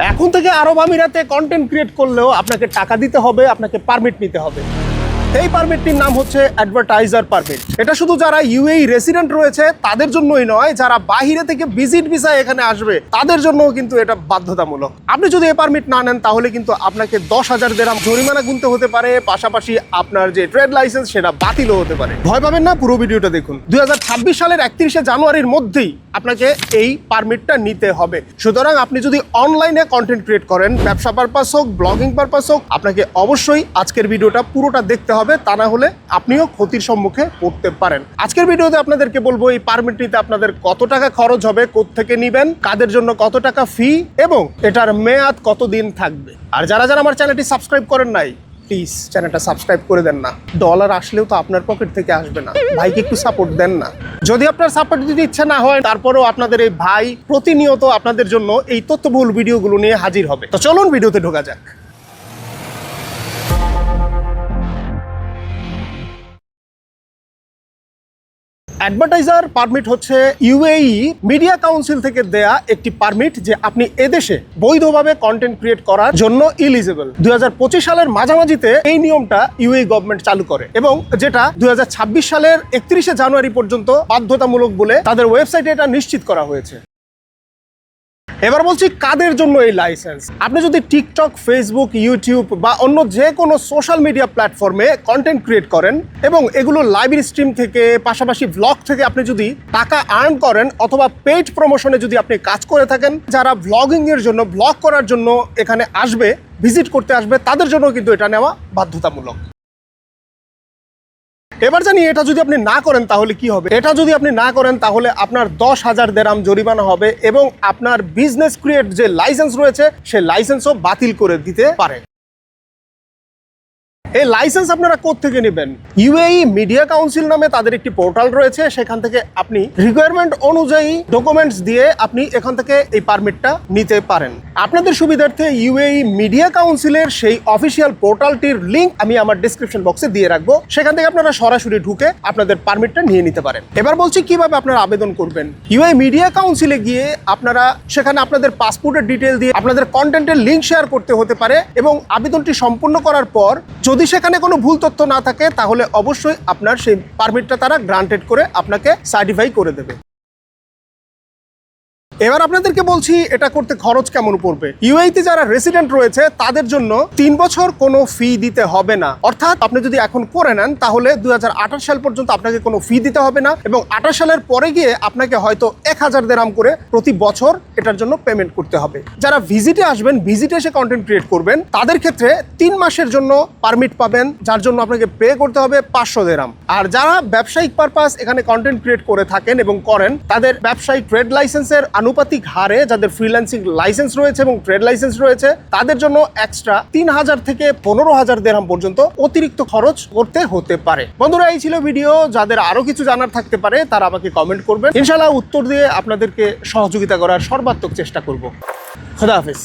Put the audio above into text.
এখন থেকে আরব আমিরাতে কন্টেন্ট ক্রিয়েট করলেও আপনাকে টাকা দিতে হবে, আপনাকে পারমিট নিতে হবে। এই পারমিটটির নাম হচ্ছে অ্যাডভার্টাইজার পারমিট এটা শুধু যারা ইউএই রেসিডেন্ট রয়েছে, তাদের জন্যই নয়, যারা বাহিরে থেকে ভিজিট ভিসা এখানে আসবে, তাদের জন্যও কিন্তু এটা বাধ্যতামূলক। আপনি যদি এই পারমিট না নেন, তাহলে কিন্তু আপনাকে দশ হাজার দেরাম জরিমানা গুনতে হতে পারে, পাশাপাশি আপনার যে ট্রেড লাইসেন্স সেটা বাতিলও হতে পারে। ভয় পাবেন না, পুরো ভিডিওটা দেখুন। দুই হাজার ছাব্বিশ সালের একত্রিশে জানুয়ারির মধ্যেই আপনাকে এই পারমিটটা নিতে হবে। সুতরাং আপনি যদি অনলাইনে কন্টেন্ট ক্রিয়েট করেন, ব্যবসা পারপাস হোক ব্লগিং পারপাস হোক, আপনাকে অবশ্যই আজকের ভিডিওটা পুরোটা দেখতে হবে, তা না হলে আপনিও ক্ষতির সম্মুখে পড়তে পারেন। আজকের ভিডিওতে আপনাদেরকে বলব, এই পারমিট নিতে আপনাদের কত টাকা খরচ হবে থেকে নিবেন, কাদের জন্য কত টাকা ফি এবং এটার মেয়াদ কতদিন থাকবে। আর যারা যারা আমার চ্যানেলটি সাবস্ক্রাইব করেন নাই প্লিজ চ্যানেলটা সাবস্ক্রাইব করে দেন না। ডলার আসলেও তো আপনার পকেট থেকে আসবে না। ভাইকে একটু সাপোর্ট দেন না। যদি আপনার সাপোর্ট দিতে ইচ্ছা না হয়, তারপরেও আপনাদের এই ভাই প্রতিনিয়ত আপনাদের জন্য এই তথ্যবহুল ভিডিওগুলো নিয়ে হাজির হবে। তো চলুন ভিডিওতে ঢোকা যাক। অ্যাডভার্টাইজার পারমিট হচ্ছে ইউএই মিডিয়া কাউন্সিল থেকে দেয়া একটি পারমিট যে আপনি এদেশে বৈধভাবে কন্টেন্ট ক্রিয়েট করার জন্য ইলিজিবল দুই হাজার পঁচিশ সালের মাঝামাঝিতে এই নিয়মটা ইউএই গভর্নমেন্ট চালু করে এবং যেটা দুই হাজার ছাব্বিশ সালের একত্রিশে জানুয়ারি পর্যন্ত বাধ্যতামূলক বলে তাদের ওয়েবসাইটে এটা নিশ্চিত করা হয়েছে। এবার বলছি কাদের জন্য এই লাইসেন্স আপনি যদি টিকটক ফেসবুক ইউটিউব বা অন্য যে কোনো সোশ্যাল মিডিয়া প্ল্যাটফর্মে কন্টেন্ট ক্রিয়েট করেন এবং এগুলো লাইভ স্ট্রিম থেকে, পাশাপাশি ব্লগ থেকে আপনি যদি টাকা আর্ন করেন অথবা পেইড প্রমোশনে যদি আপনি কাজ করে থাকেন, যারা ব্লগিং এর জন্য ব্লগ করার জন্য এখানে আসবে ভিজিট করতে আসবে, তাদের জন্য কিন্তু এটা নেওয়া বাধ্যতামূলক। এবার জানি এটা যদি আপনি না করেন তাহলে কি হবে? এটা যদি আপনি না করেন তাহলে আপনার দশ হাজার দেরাম জরিমানা হবে এবং আপনার বিজনেস ক্রিয়েট যে লাইসেন্স রয়েছে, সে লাইসেন্সও বাতিল করে দিতে পারে এই লাইসেন্স আপনারা থেকে নেবেন? ইউএই মিডিয়া কাউন্সিল নামে তাদের একটি পোর্টাল রয়েছে, সেখান থেকে আপনি রিকোয়ারমেন্ট অনুযায়ী ডকুমেন্টস দিয়ে আপনি এখান থেকে এই পারমিটটা নিতে পারেন। আপনাদের সুবিধার্থে ইউএই মিডিয়া কাউন্সিলের সেই অফিসিয়াল পোর্টালটির লিংক আমি আমার ডিসক্রিপশন বক্সে দিয়ে রাখব। সেখান থেকে আপনারা সরাসরি ঢুকে আপনাদের পারমিটটা নিয়ে নিতে পারেন। এবার বলছি কীভাবে আপনারা আবেদন করবেন? ইউএই মিডিয়া কাউন্সিলে গিয়ে আপনারা সেখানে আপনাদের পাসপোর্টের ডিটেল দিয়ে আপনাদের কন্টেন্টের লিঙ্ক শেয়ার করতে হতে পারে এবং আবেদনটি সম্পূর্ণ করার পর যদি সেখানে কোনো ভুল তথ্য না থাকে, তাহলে অবশ্যই আপনার সেই পারমিটটা তারা গ্রান্টেড করে আপনাকে সার্টিফাই করে দেবে। এবার আপনাদেরকে বলছি, এটা করতে খরচ কেমন পড়বে? ইউএইতে যারা রেসিডেন্ট রয়েছে, তাদের জন্য তিন বছর কোনো ফি দিতে হবে না। অর্থাৎ আপনি যদি এখন করে নেন, তাহলে দু হাজার আঠাশ সাল পর্যন্ত আপনাকে কোনো ফি দিতে হবে না এবং আঠাশ সালের পরে গিয়ে আপনাকে হয়তো এক হাজার দেরাম করে প্রতি বছর এটার জন্য পেমেন্ট করতে হবে। যারা ভিজিটে আসবেন ভিজিটে এসে কন্টেন্ট ক্রিয়েট করবেন, তাদের ক্ষেত্রে তিন মাসের জন্য পারমিট পাবেন, যার জন্য আপনাকে পে করতে হবে পাঁচশো দেরাম। আর যারা ব্যবসায়িক পারপাস এখানে কন্টেন্ট ক্রিয়েট করে থাকেন এবং করেন, তাদের ব্যবসায়িক ট্রেড লাইসেন্সের আনুপাতিক হারে যাদের ফ্রিল্যান্সিং লাইসেন্স রয়েছে এবং ট্রেড লাইসেন্স রয়েছে, তাদের জন্য এক্সট্রা তিন হাজার থেকে পনেরো হাজার দেড়হাম পর্যন্ত অতিরিক্ত খরচ করতে হতে পারে। বন্ধুরা, এই ছিল ভিডিও যাদের আরও কিছু জানার থাকতে পারে, তারা আমাকে কমেন্ট করবেন। ইনশাল্লাহ উত্তর দিয়ে আপনাদেরকে সহযোগিতা করার সর্বাত্মক চেষ্টা করব। খোদা হাফিজ।